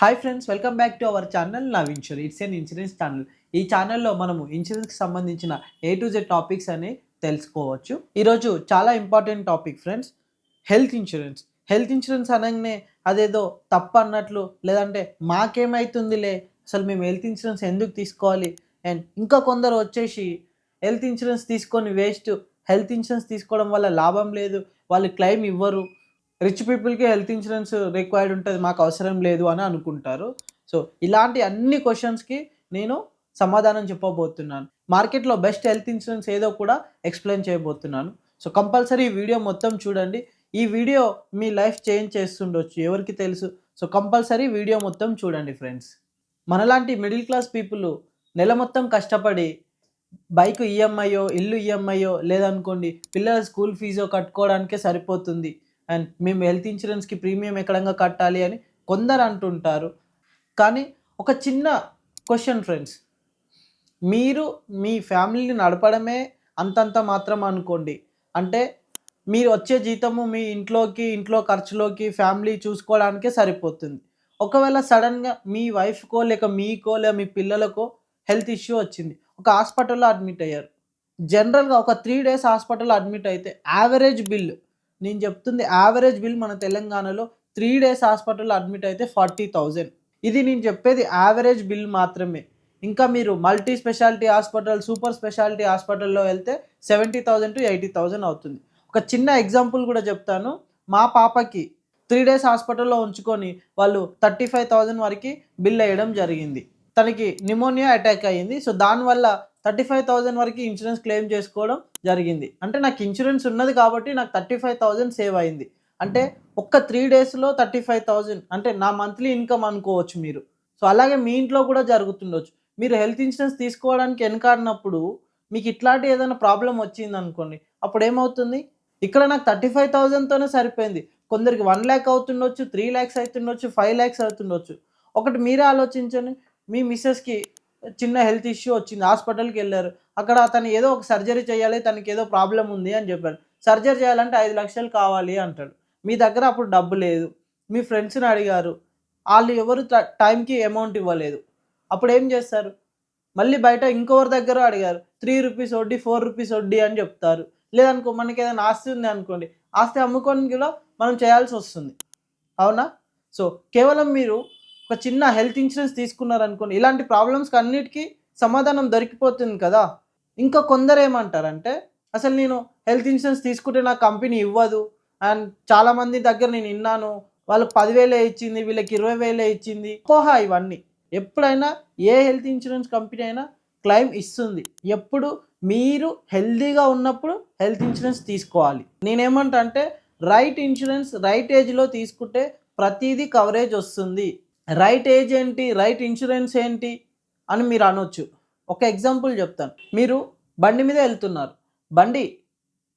Hi friends welcome back to our channel now insure it's an insurance channel ఈ ఛానల్లో మనము ఇన్సూరెన్స్కి సంబంధించిన A to Z topics అని తెలుసుకోవచ్చు. ఈరోజు చాలా important topic friends health insurance health insurance అనగానే అదేదో తప్పు అన్నట్లు లేదంటే మాకేమైతుందిలే అసలు మేము హెల్త్ ఇన్సూరెన్స్ ఎందుకు తీసుకోవాలి? అండ్ ఇంకా కొందరు వచ్చేసి హెల్త్ ఇన్సూరెన్స్ తీసుకొని వేస్ట్ హెల్త్ ఇన్సూరెన్స్ తీసుకోవడం వల్ల లాభం లేదు వాళ్ళు క్లెయిమ్ ఇవ్వరు. రిచ్ పీపుల్కి హెల్త్ ఇన్సూరెన్స్ రిక్వైర్డ్ ఉంటుంది మాకు అవసరం లేదు అని అనుకుంటారు. సో ఇలాంటి అన్ని క్వశ్చన్స్కి నేను సమాధానం చెప్పబోతున్నాను. మార్కెట్లో బెస్ట్ హెల్త్ ఇన్సూరెన్స్ ఏదో కూడా ఎక్స్ప్లెయిన్ చేయబోతున్నాను. సో కంపల్సరీ ఈ వీడియో మొత్తం చూడండి. ఈ వీడియో మీ లైఫ్ చేంజ్ చేస్తుండొచ్చు ఎవరికి తెలుసు? సో కంపల్సరీ వీడియో మొత్తం చూడండి ఫ్రెండ్స్. మనలాంటి మిడిల్ క్లాస్ పీపుల్ నెల మొత్తం కష్టపడి బైక్ ఈఎంఐయో ఇల్లు ఈఎంఐయో లేదనుకోండి పిల్లల స్కూల్ ఫీజో కట్టుకోవడానికే సరిపోతుంది. అండ్ మేము హెల్త్ ఇన్సూరెన్స్కి ప్రీమియం ఎక్కడంగా కట్టాలి అని కొందరు అంటుంటారు. కానీ ఒక చిన్న క్వశ్చన్ ఫ్రెండ్స్ మీరు మీ ఫ్యామిలీని నడపడమే అంతంత మాత్రం అనుకోండి. అంటే మీరు వచ్చే జీతము మీ ఇంట్లోకి ఇంట్లో ఖర్చులోకి ఫ్యామిలీ చూసుకోవడానికే సరిపోతుంది. ఒకవేళ సడన్గా మీ వైఫ్కో లేక మీకో లేక మీ పిల్లలకో హెల్త్ ఇష్యూ వచ్చింది ఒక హాస్పిటల్లో అడ్మిట్ అయ్యారు. జనరల్గా ఒక త్రీ డేస్ హాస్పిటల్లో అడ్మిట్ అయితే యావరేజ్ బిల్ నేను చెప్తుంది యావరేజ్ బిల్ మన తెలంగాణలో త్రీ డేస్ హాస్పిటల్లో అడ్మిట్ అయితే ఫార్టీ థౌజండ్ ఇది నేను చెప్పేది యావరేజ్ బిల్ మాత్రమే. ఇంకా మీరు multi speciality hospital super speciality హాస్పిటల్లో వెళ్తే seventy thousand to eighty thousand అవుతుంది. ఒక చిన్న ఎగ్జాంపుల్ కూడా చెప్తాను. మా పాపకి త్రీ డేస్ హాస్పిటల్లో ఉంచుకొని వాళ్ళు థర్టీ ఫైవ్ థౌజండ్ వరకు బిల్ వేయడం జరిగింది. తనకి నిమోనియా అటాక్ అయ్యింది. సో దానివల్ల థర్టీ ఫైవ్ థౌజండ్ వరకు ఇన్సూరెన్స్ క్లెయిమ్ చేసుకోవడం జరిగింది. అంటే నాకు ఇన్సూరెన్స్ ఉన్నది కాబట్టి నాకు థర్టీ ఫైవ్ థౌజండ్ సేవ్ అయింది. అంటే ఒక్క త్రీ డేస్లో థర్టీ ఫైవ్ థౌజండ్ అంటే నా మంత్లీ ఇన్కమ్ అనుకోవచ్చు మీరు. సో అలాగే మీ ఇంట్లో కూడా జరుగుతుండొచ్చు. మీరు హెల్త్ ఇన్సూరెన్స్ తీసుకోవడానికి వెనకాడినప్పుడు మీకు ఇట్లాంటి ఏదైనా ప్రాబ్లం వచ్చింది అనుకోండి అప్పుడు ఏమవుతుంది ఇక్కడ నాకు థర్టీ ఫైవ్ థౌజండ్తోనే సరిపోయింది. కొందరికి వన్ ల్యాక్ అవుతుండొచ్చు త్రీ ల్యాక్స్ అవుతుండొచ్చు ఫైవ్ ల్యాక్స్ అవుతుండొచ్చు. ఒకటి మీరే ఆలోచించండి. మీ మిస్సెస్కి చిన్న హెల్త్ ఇష్యూ వచ్చింది హాస్పిటల్కి వెళ్ళారు. అక్కడ తను ఏదో ఒక సర్జరీ చేయాలి తనకి ఏదో ప్రాబ్లం ఉంది అని చెప్పారు. సర్జరీ చేయాలంటే ఐదు లక్షలు కావాలి అంటాడు. మీ దగ్గర అప్పుడు డబ్బు లేదు. మీ ఫ్రెండ్స్ని అడిగారు. వాళ్ళు ఎవరు టైంకి అమౌంట్ ఇవ్వలేదు. అప్పుడు ఏం చేస్తారు? మళ్ళీ బయట ఇంకొకరి దగ్గర అడిగారు. త్రీ రూపీస్ వడ్డీ ఫోర్ రూపీస్ వడ్డీ అని చెప్తారు. లేదనుకో మనకి ఏదైనా ఆస్తి ఉంది అనుకోండి. ఆస్తి అమ్ముకొని కూడా మనం చేయాల్సి వస్తుంది. అవునా? సో కేవలం మీరు ఒక చిన్న హెల్త్ ఇన్సూరెన్స్ తీసుకున్నారనుకోండి ఇలాంటి ప్రాబ్లమ్స్కి అన్నిటికీ సమాధానం దొరికిపోతుంది కదా. ఇంకా కొందరు ఏమంటారంటే అసలు నేను హెల్త్ ఇన్సూరెన్స్ తీసుకుంటే నా కంపెనీ ఇవ్వదు. అండ్ చాలామంది దగ్గర నేను విన్నాను వాళ్ళకి పదివేలే ఇచ్చింది వీళ్ళకి ఇరవై వేలే ఇచ్చింది. పోహ ఇవన్నీ. ఎప్పుడైనా ఏ హెల్త్ ఇన్సూరెన్స్ కంపెనీ అయినా క్లెయిమ్ ఇస్తుంది. ఎప్పుడు మీరు హెల్తీగా ఉన్నప్పుడు హెల్త్ ఇన్సూరెన్స్ తీసుకోవాలి. నేనేమంటా అంటే రైట్ ఇన్సూరెన్స్ రైట్ ఏజ్లో తీసుకుంటే ప్రతిదీ కవరేజ్ వస్తుంది. రైట్ ఏజ్ ఏంటి రైట్ ఇన్సూరెన్స్ ఏంటి అని మీరు అనొచ్చు. ఒక ఎగ్జాంపుల్ చెప్తాను. మీరు బండి మీద వెళ్తున్నారు. బండి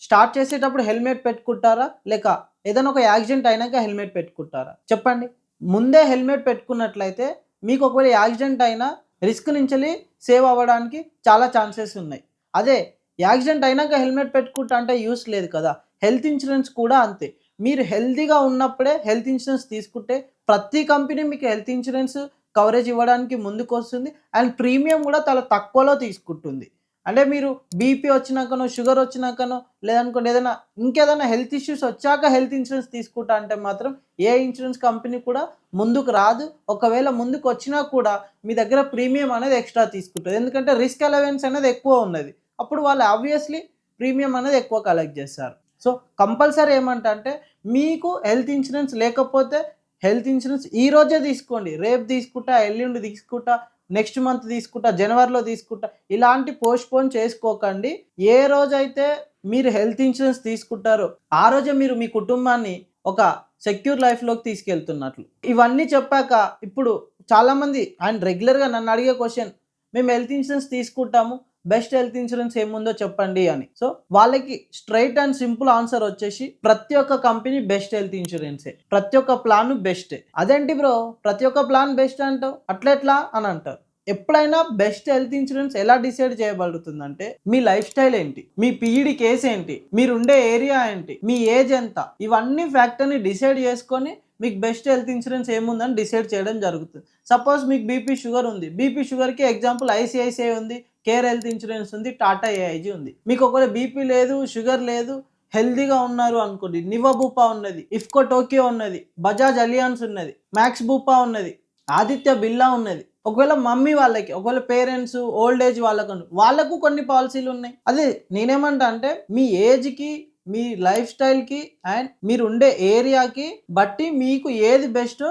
స్టార్ట్ చేసేటప్పుడు హెల్మెట్ పెట్టుకుంటారా? లేక ఏదైనా ఒక యాక్సిడెంట్ అయినాక హెల్మెట్ పెట్టుకుంటారా? చెప్పండి. ముందే హెల్మెట్ పెట్టుకున్నట్లయితే మీకు ఒకవేళ యాక్సిడెంట్ అయినా రిస్క్ నుంచి సేవ్ అవ్వడానికి చాలా ఛాన్సెస్ ఉన్నాయి. అదే యాక్సిడెంట్ అయినాక హెల్మెట్ పెట్టుకుంటా అంటే యూస్ లేదు కదా. హెల్త్ ఇన్సూరెన్స్ కూడా అంతే. మీరు హెల్తీగా ఉన్నప్పుడే హెల్త్ ఇన్సూరెన్స్ తీసుకుంటే ప్రతి కంపెనీ మీకు హెల్త్ ఇన్సూరెన్స్ కవరేజ్ ఇవ్వడానికి ముందుకు వస్తుంది. అండ్ ప్రీమియం కూడా చాలా తక్కువలో తీసుకుంటుంది. అంటే మీరు బీపీ వచ్చినాకనో షుగర్ వచ్చినాకనో లేదనుకోండి ఏదైనా ఇంకేదైనా హెల్త్ ఇష్యూస్ వచ్చాక హెల్త్ ఇన్సూరెన్స్ తీసుకుంటా అంటే మాత్రం ఏ ఇన్సూరెన్స్ కంపెనీ కూడా ముందుకు రాదు. ఒకవేళ ముందుకు వచ్చినా కూడా మీ దగ్గర ప్రీమియం అనేది ఎక్స్ట్రా తీసుకుంటుంది. ఎందుకంటే రిస్క్ అలవెన్స్ అనేది ఎక్కువ ఉన్నది. అప్పుడు వాళ్ళు ఆబ్వియస్లీ ప్రీమియం అనేది ఎక్కువ కలెక్ట్ చేస్తారు. సో కంపల్సరీ ఏమంటే మీకు హెల్త్ ఇన్సూరెన్స్ లేకపోతే హెల్త్ ఇన్సూరెన్స్ ఈ రోజే తీసుకోండి. రేపు తీసుకుంటా ఎల్లుండి తీసుకుంటా నెక్స్ట్ మంత్ తీసుకుంటా జనవరిలో తీసుకుంటా ఇలాంటి పోస్ట్ పోన్ చేసుకోకండి. ఏ రోజైతే మీరు హెల్త్ ఇన్సూరెన్స్ తీసుకుంటారో ఆ రోజే మీరు మీ కుటుంబాన్ని ఒక సెక్యూర్ లైఫ్లోకి తీసుకెళ్తున్నట్లు. ఇవన్నీ చెప్పాక ఇప్పుడు చాలామంది అండ్ రెగ్యులర్గా నన్ను అడిగే క్వశ్చన్ మేము హెల్త్ ఇన్సూరెన్స్ తీసుకుంటాము బెస్ట్ హెల్త్ ఇన్సూరెన్స్ ఏముందో చెప్పండి అని. సో వాళ్ళకి స్ట్రైట్ అండ్ సింపుల్ ఆన్సర్ వచ్చేసి ప్రతి ఒక్క కంపెనీ బెస్ట్ హెల్త్ ఇన్సూరెన్సే. ప్రతి ఒక్క ప్లాన్ బెస్ట్. అదేంటి బ్రో? ప్రతి ఒక్క ప్లాన్ బెస్ట్ అంటావు? అట్లెట్లా అని అంటారు. ఎప్పుడైనా బెస్ట్ హెల్త్ ఇన్సూరెన్స్ ఎలా డిసైడ్ చేయబడుతుందంటే మీ లైఫ్ స్టైల్ ఏంటి? మీ పీఈడి కేసు ఏంటి? మీరు ఉండే ఏరియా ఏంటి? మీ ఏజ్ ఎంత? ఇవన్నీ ఫ్యాక్టర్ని డిసైడ్ చేసుకొని మీకు బెస్ట్ హెల్త్ ఇన్సూరెన్స్ ఏముందని డిసైడ్ చేయడం జరుగుతుంది. సపోజ్ మీకు బీపీ షుగర్ ఉంది. బీపీ షుగర్కి ఎగ్జాంపుల్ ఐసిఐసిఐ ఉంది. కేర్ హెల్త్ ఇన్సూరెన్స్ ఉంది టాటా ఏఐజీ ఉంది. మీకు ఒకవేళ బీపీ లేదు షుగర్ లేదు హెల్దీగా ఉన్నారు అనుకోండి నివబూపా ఉన్నది ఇఫ్కో టోకియో ఉన్నది బజాజ్ అలియాన్స్ ఉన్నది మ్యాక్స్ బూపా ఉన్నది ఆదిత్య బిర్లా ఉన్నది. ఒకవేళ మమ్మీ వాళ్ళకి ఒకవేళ పేరెంట్స్ ఓల్డ్ ఏజ్ వాళ్ళకు వాళ్ళకు కొన్ని పాలసీలు ఉన్నాయి. అదే నేనేమంటా అంటే మీ ఏజ్కి మీ లైఫ్ స్టైల్కి అండ్ మీరు ఉండే ఏరియాకి బట్టి మీకు ఏది బెస్ట్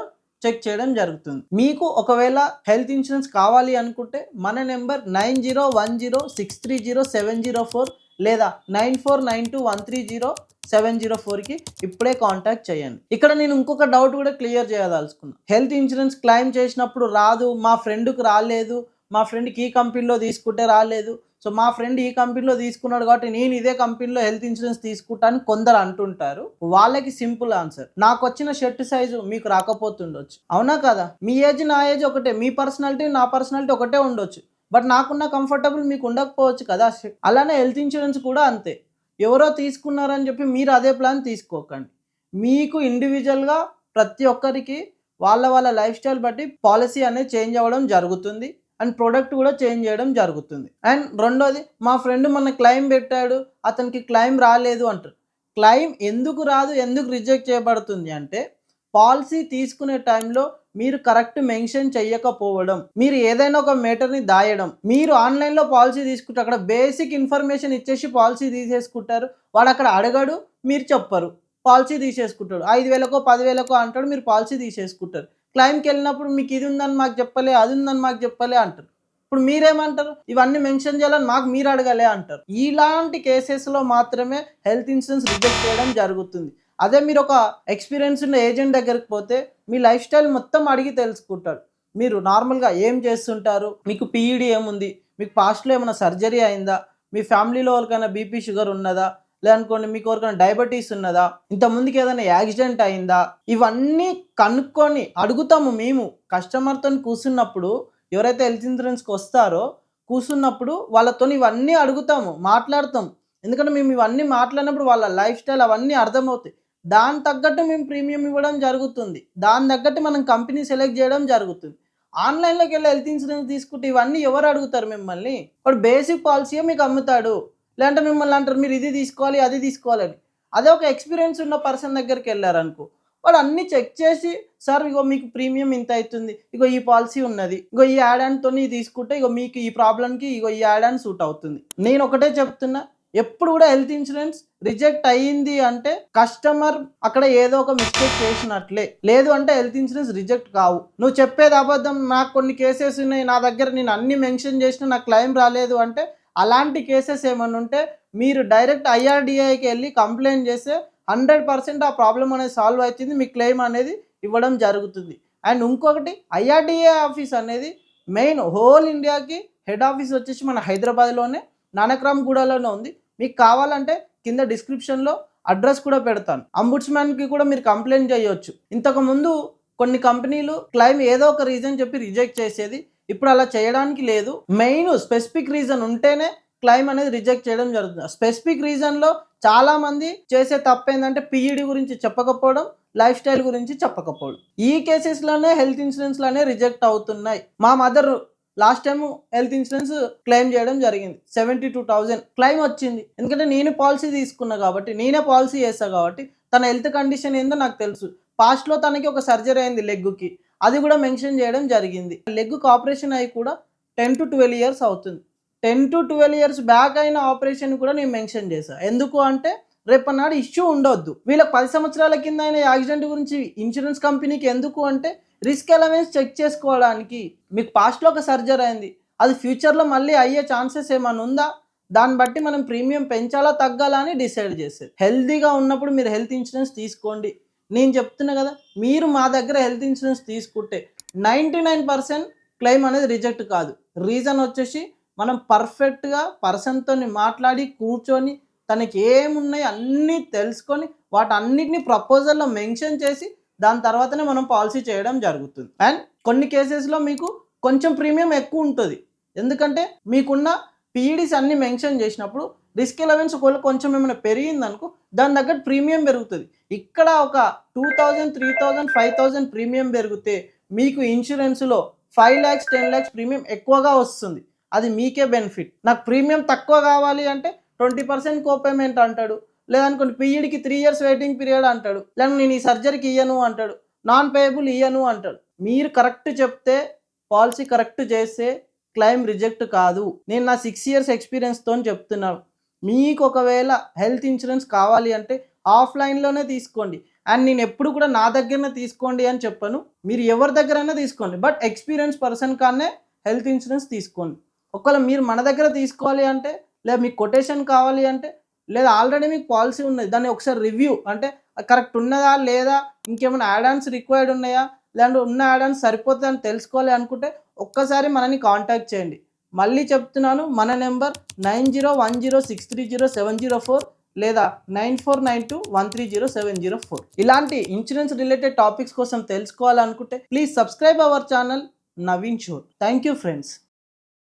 చెక్ చేయడం జరుగుతుంది. మీకు ఒకవేళ హెల్త్ ఇన్సూరెన్స్ కావాలి అనుకుంటే మన number nine zero one zero six three zero seven zero four లేదా nine four nine two one three zero seven zero ఫోర్కి ఇప్పుడే కాంటాక్ట్ చేయండి. ఇక్కడ నేను ఇంకొక డౌట్ కూడా క్లియర్ చేయదలుచుకున్నాను హెల్త్ ఇన్సూరెన్స్ క్లెయిమ్ చేసినప్పుడు రాదు మా ఫ్రెండ్కి రాలేదు మా ఫ్రెండ్కి ఈ కంపెనీలో తీసుకుంటే రాలేదు. సో మా ఫ్రెండ్ ఈ కంపెనీలో తీసుకున్నాడు కాబట్టి నేను ఇదే కంపెనీలో హెల్త్ ఇన్సూరెన్స్ తీసుకుంటాను కొందరు అంటుంటారు. వాళ్ళకి సింపుల్ ఆన్సర్ నాకు వచ్చిన షర్ట్ సైజు మీకు రాకపోతుండొచ్చు. అవునా కదా? మీ ఏజ్ నా ఏజ్ ఒకటే. మీ పర్సనాలిటీ నా పర్సనాలిటీ ఒకటే ఉండొచ్చు. బట్ నాకున్న కంఫర్టబుల్ మీకు ఉండకపోవచ్చు కదా? అలానే హెల్త్ ఇన్సూరెన్స్ కూడా అంతే. ఎవరో తీసుకున్నారని చెప్పి మీరు అదే ప్లాన్ తీసుకోకండి. మీకు ఇండివిజువల్గా ప్రతి ఒక్కరికి వాళ్ళ వాళ్ళ లైఫ్ స్టైల్ బట్టి పాలసీ అనేది చేంజ్ అవ్వడం జరుగుతుంది. అండ్ ప్రోడక్ట్ కూడా చేంజ్ చేయడం జరుగుతుంది. అండ్ రెండోది మా ఫ్రెండ్ మన క్లైమ్ పెట్టాడు అతనికి క్లైమ్ రాలేదు అంటారు. క్లైమ్ ఎందుకు రాదు ఎందుకు రిజెక్ట్ చేయబడుతుంది అంటే పాలసీ తీసుకునే టైంలో మీరు కరెక్ట్ మెన్షన్ చెయ్యకపోవడం మీరు ఏదైనా ఒక మేటర్ని దాయడం మీరు ఆన్లైన్లో పాలసీ తీసుకుంటే అక్కడ బేసిక్ ఇన్ఫర్మేషన్ ఇచ్చేసి పాలసీ తీసేసుకుంటారు. వాడు అక్కడ అడగడు మీరు చెప్పరు పాలసీ తీసేసుకుంటాడు. ఐదు వేలకో పదివేలకో అంటాడు మీరు పాలసీ తీసేసుకుంటారు. క్లైమ్కి వెళ్ళినప్పుడు మీకు ఇది ఉందని మాకు చెప్పలే అది ఉందని మాకు చెప్పలే అంటారు. ఇప్పుడు మీరేమంటారు? ఇవన్నీ మెన్షన్ చేయాలని మాకు మీరు అడగలే అంటారు. ఇలాంటి కేసెస్లో మాత్రమే హెల్త్ ఇన్సూరెన్స్ రిజెక్ట్ చేయడం జరుగుతుంది. అదే మీరు ఒక ఎక్స్పీరియన్స్ ఉన్న ఏజెంట్ దగ్గరికి పోతే మీ లైఫ్ స్టైల్ మొత్తం అడిగి తెలుసుకుంటారు. మీరు నార్మల్గా ఏం చేస్తుంటారు? మీకు పీఈడి ఏముంది? మీకు పాస్ట్లో ఏమైనా సర్జరీ అయిందా? మీ ఫ్యామిలీలో ఎవరికైనా బీపీ షుగర్ ఉన్నదా? లేదనుకోండి మీకు ఎవరికైనా డయాబెటీస్ ఉన్నదా? ఇంత ఏదైనా యాక్సిడెంట్ అయిందా? ఇవన్నీ కనుక్కొని అడుగుతాము మేము. కస్టమర్తో కూర్చున్నప్పుడు ఎవరైతే హెల్త్ ఇన్సూరెన్స్కి వస్తారో కూర్చున్నప్పుడు వాళ్ళతో ఇవన్నీ అడుగుతాము మాట్లాడతాం ఎందుకంటే మేము ఇవన్నీ మాట్లాడినప్పుడు వాళ్ళ లైఫ్ స్టైల్ అవన్నీ అర్థమవుతాయి. దాని తగ్గట్టు మేము ప్రీమియం ఇవ్వడం జరుగుతుంది. దాని తగ్గట్టు మనం కంపెనీ సెలెక్ట్ చేయడం జరుగుతుంది. ఆన్లైన్లోకి వెళ్ళి హెల్త్ ఇన్సూరెన్స్ తీసుకుంటే ఇవన్నీ ఎవరు అడుగుతారు మిమ్మల్ని? వాడు బేసిక్ పాలసీయే మీకు అమ్ముతాడు. లేదంటే మిమ్మల్ని అంటారు మీరు ఇది తీసుకోవాలి అది తీసుకోవాలని అదే ఒక ఎక్స్పీరియన్స్ ఉన్న పర్సన్ దగ్గరికి వెళ్ళారనుకో వాడు అన్ని చెక్ చేసి సార్ ఇగో మీకు ప్రీమియం ఇంత అవుతుంది ఇగో ఈ పాలసీ ఉన్నది ఇగో ఈ యాడ్తో తీసుకుంటే ఇగో మీకు ఈ ప్రాబ్లంకి ఇగో ఈ యాడ్ ఆన్ సూట్ అవుతుంది. నేను ఒకటే చెప్తున్నా ఎప్పుడు కూడా హెల్త్ ఇన్సూరెన్స్ రిజెక్ట్ అయ్యింది అంటే కస్టమర్ అక్కడ ఏదో ఒక మిస్టేక్ చేసినట్లే. లేదు అంటే హెల్త్ ఇన్సూరెన్స్ రిజెక్ట్ కావు. నువ్వు చెప్పేది అబద్ధం నాకు కొన్ని కేసెస్ ఉన్నాయి నా దగ్గర నేను అన్ని మెన్షన్ చేసిన నాకు క్లెయిమ్ రాలేదు అంటే అలాంటి కేసెస్ ఏమైనా ఉంటే మీరు డైరెక్ట్ ఐఆర్డిఐకి వెళ్ళి కంప్లైంట్ చేస్తే హండ్రెడ్ పర్సెంట్ ఆ ప్రాబ్లం అనేది సాల్వ్ అవుతుంది మీ క్లెయిమ్ అనేది ఇవ్వడం జరుగుతుంది. అండ్ ఇంకొకటి ఐఆర్డిఏ ఆఫీస్ అనేది మెయిన్ హోల్ ఇండియాకి హెడ్ ఆఫీస్ వచ్చేసి మన హైదరాబాద్లోనే నానక్రామ్గూడలోనే ఉంది. మీకు కావాలంటే కింద డిస్క్రిప్షన్లో అడ్రస్ కూడా పెడతాను. అంబుడ్స్మ్యాన్కి కూడా మీరు కంప్లైంట్ చేయొచ్చు. ఇంతకుముందు కొన్ని కంపెనీలు క్లైమ్ ఏదో ఒక రీజన్ చెప్పి రిజెక్ట్ చేసేది ఇప్పుడు అలా చేయడానికి లేదు. మెయిన్ స్పెసిఫిక్ రీజన్ ఉంటేనే క్లైమ్ అనేది రిజెక్ట్ చేయడం జరుగుతుంది. స్పెసిఫిక్ రీజన్లో చాలా మంది చేసే తప్పు ఏంటంటే పిఈడి గురించి చెప్పకపోవడం లైఫ్ స్టైల్ గురించి చెప్పకపోవడం. ఈ కేసెస్లోనే హెల్త్ ఇన్సూరెన్స్లోనే రిజెక్ట్ అవుతున్నాయి. మా mother last time health insurance claim చేయడం జరిగింది. సెవెంటీ టూ థౌజండ్ క్లెయిమ్ వచ్చింది. ఎందుకంటే నేను పాలసీ తీసుకున్నా కాబట్టి నేనే పాలసీ చేస్తా కాబట్టి తన హెల్త్ కండిషన్ ఏందో నాకు తెలుసు. పాస్ట్లో తనకి ఒక సర్జరీ అయింది లెగ్గుకి అది కూడా మెన్షన్ చేయడం జరిగింది. లెగ్గుకి ఆపరేషన్ అయి కూడా టెన్ టు ట్వెల్వ్ ఇయర్స్ అవుతుంది. Ten to twelve years back అయిన ఆపరేషన్ కూడా నేను మెన్షన్ చేశాను ఎందుకు అంటే రేపన్నాడు ఇష్యూ ఉండొద్దు. వీళ్ళకి పది సంవత్సరాల కింద అయిన యాక్సిడెంట్ గురించి ఇన్సూరెన్స్ కంపెనీకి ఎందుకు అంటే రిస్క్ ఎలవెన్స్ చెక్ చేసుకోవడానికి మీకు పాస్ట్లో ఒక సర్జరీ అయింది. అది ఫ్యూచర్లో మళ్ళీ అయ్యే ఛాన్సెస్ ఏమైనా ఉందా? దాన్ని బట్టి మనం ప్రీమియం పెంచాలా తగ్గాలా అని డిసైడ్ చేసేది హెల్తీగా ఉన్నప్పుడు మీరు హెల్త్ ఇన్సూరెన్స్ తీసుకోండి. నేను చెప్తున్నా కదా మీరు మా దగ్గర హెల్త్ ఇన్సూరెన్స్ తీసుకుంటే నైంటీ నైన్ పర్సెంట్ క్లెయిమ్ అనేది రిజెక్ట్ కాదు. రీజన్ వచ్చేసి మనం పర్ఫెక్ట్గా పర్సన్తో మాట్లాడి కూర్చొని తనకి ఏమున్నాయి అన్నీ తెలుసుకొని వాటన్నిటిని ప్రపోజల్లో మెన్షన్ చేసి దాని తర్వాతనే మనం పాలసీ చేయడం జరుగుతుంది. అండ్ కొన్ని కేసెస్లో మీకు కొంచెం ప్రీమియం ఎక్కువ ఉంటుంది. ఎందుకంటే మీకున్న పీఈడీస్ అన్నీ మెన్షన్ చేసినప్పుడు రిస్క్ ఎలవెన్స్ ఒకవేళ కొంచెం ఏమైనా పెరిగిందనుకో దాని తగ్గట్టు ప్రీమియం పెరుగుతుంది. ఇక్కడ ఒక two thousand three thousand five thousand premium పెరిగితే మీకు ఇన్సూరెన్స్లో five lakhs ten lakhs premium ఎక్కువగా వస్తుంది. అది మీకే బెనిఫిట్ నాకు ప్రీమియం తక్కువ కావాలి అంటే ట్వంటీ పర్సెంట్ కోపేమెంట్ అంటాడు. లేదనుకోండి పీఈడికి త్రీ ఇయర్స్ వెయిటింగ్ పీరియడ్ అంటాడు. లేదా నేను ఈ సర్జరీకి ఇయ్యను అంటాడు. నాన్ పేయబుల్ ఇయ్యను అంటాడు. మీరు కరెక్ట్ చెప్తే పాలసీ కరెక్ట్ చేస్తే క్లైమ్ రిజెక్ట్ కాదు. నేను నా సిక్స్ ఇయర్స్ ఎక్స్పీరియన్స్తో చెప్తున్నాను మీకు ఒకవేళ హెల్త్ ఇన్సూరెన్స్ కావాలి అంటే ఆఫ్లైన్లోనే తీసుకోండి. అండ్ నేను ఎప్పుడు కూడా నా దగ్గరనే తీసుకోండి అని చెప్పను. మీరు ఎవరి దగ్గరైనా తీసుకోండి. బట్ ఎక్స్పీరియన్స్ పర్సన్ కానే హెల్త్ ఇన్సూరెన్స్ తీసుకోండి. ఒకవేళ మీరు మన దగ్గర తీసుకోవాలి అంటే లేదా మీకు కొటేషన్ కావాలి అంటే లేదా ఆల్రెడీ మీకు పాలసీ ఉన్నది దాన్ని ఒకసారి రివ్యూ అంటే కరెక్ట్ ఉన్నదా లేదా ఇంకేమైనా యాడాన్స్ రిక్వైర్డ్ ఉన్నాయా లేదంటే ఉన్న యాడాన్స్ సరిపోతుందా అని తెలుసుకోవాలి అనుకుంటే ఒక్కసారి మనని కాంటాక్ట్ చేయండి. మళ్ళీ చెప్తున్నాను మన number nine zero one zero six three zero seven zero four లేదా nine four nine two one three zero seven zero four. ఇలాంటి ఇన్సూరెన్స్ రిలేటెడ్ టాపిక్స్ కోసం తెలుసుకోవాలనుకుంటే please subscribe our channel Naveen sure thank you friends